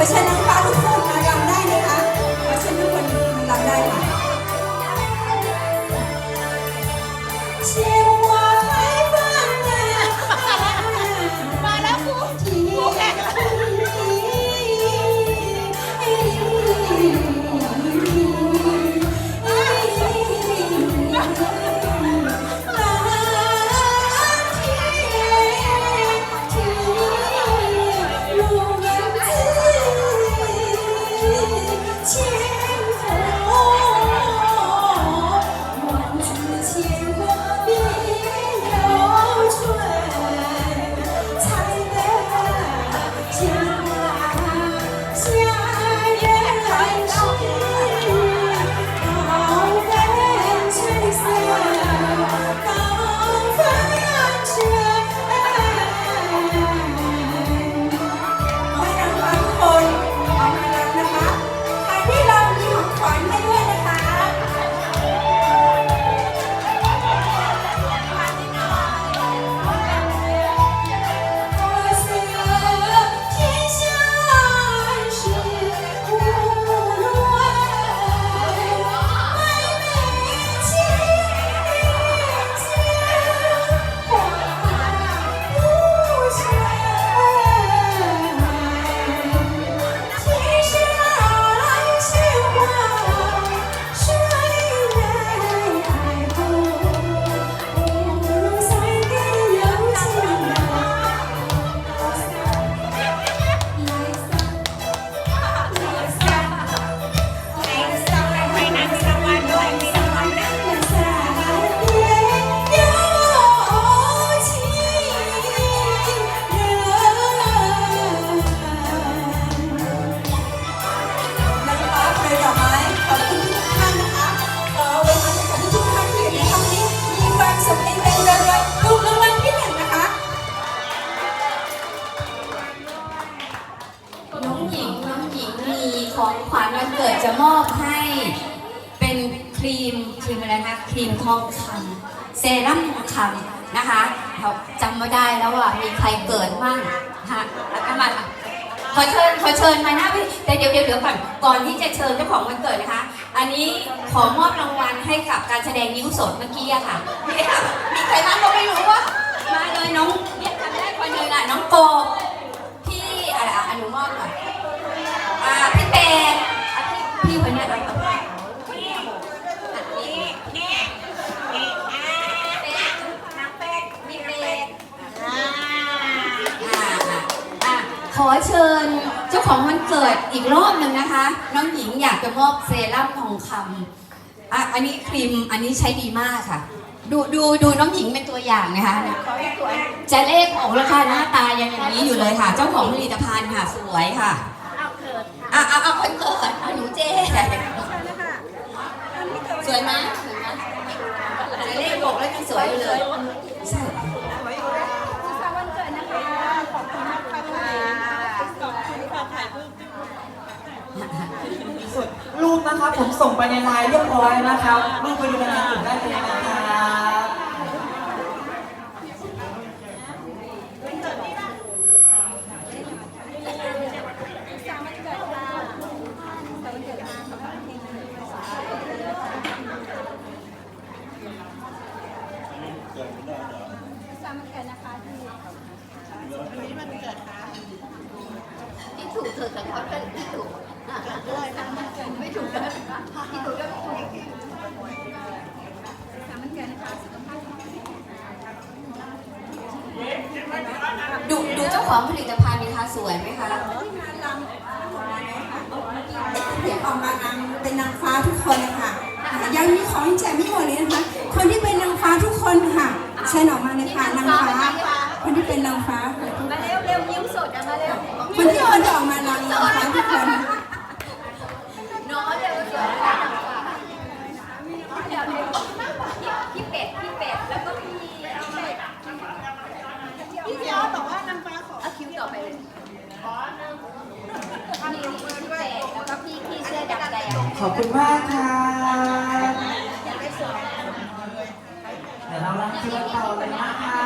ขอเครีมทองคำเซรั่มทองคำนะคะเราจำไม่ได้แล้วว่ามีใครเกิดบ้างนะคะแล้วก็มาขอเชิญขอเชิญมาหน้าพี่แต่เดี๋ยวเดี๋ยวเดี๋ยวก่อนก่อนที่จะเชิญเจ้าของวันเกิดนะคะ อันนี้ขอมอบรางวัลให้กับการแสดงนิ้วสดเมื่อกี้อะค่ะนี่ค่ะมีใครบ้างก็ไม่ อ่าขอเชิญเจ้าของวันเกิดอีกรอบหนึ่งนะคะ น้องหญิงอยากจะมอบเซรั่มทองคำอะอันนี้ครีมอันนี้ใช้ดีมากค่ะ ดูดูดูน้องหญิงเป็นตัวอย่างนะคะเนี่ยจะเลขออกแล้วค่ะหน้าตายังอย่างนี้อยู่เลยค่ะ เจ้าของผลิตภัณฑ์ค่ะสวยค่ะอะเอาเอาคนเกิดเอาหนูเจสวยไหมสวยไหมจะเลขหกแล้วยังสวยอยู่เลยใช่ รูปนะ ครับผมส่งไปในไลน์เรียบร้อยนะครับรูปไปดูในกลุ่มได้เลยนะครับที่ ที่ถูกเธอกับเขาเป็นที่ถูกอะไม่ถูกกันที่ถูกก็ไม่ถูกดูดูเจ้าของผลิตภัณฑ์นี่คะสวยไหมคะที่ออกมานางเป็นนางฟ้าทุกคนนะคะยังมีของแจกไม่หมดเลยนะคะ เชิญออกมาเลยค่ะนางฟ้าคนที่เป็นนางฟ้าค่ะมาเร็วเร็วยิ้มสดอะมาเร็วคมันที่คนจะออกมานางนะคะทุกคนน้องเดี๋ยวสวยเดี๋ยวพี่เป็ดพี่เป็ดแล้วก็พี่พี่เจ้าบอกว่านางฟ้าขอเอาคิวต่อไปเลยนี่พี่เป็ดแล้วก็พี่พี่เสื้อดำแดงขอบคุณมากค่ะเดี๋ยวเรารับคิวต่อเลยนะคะ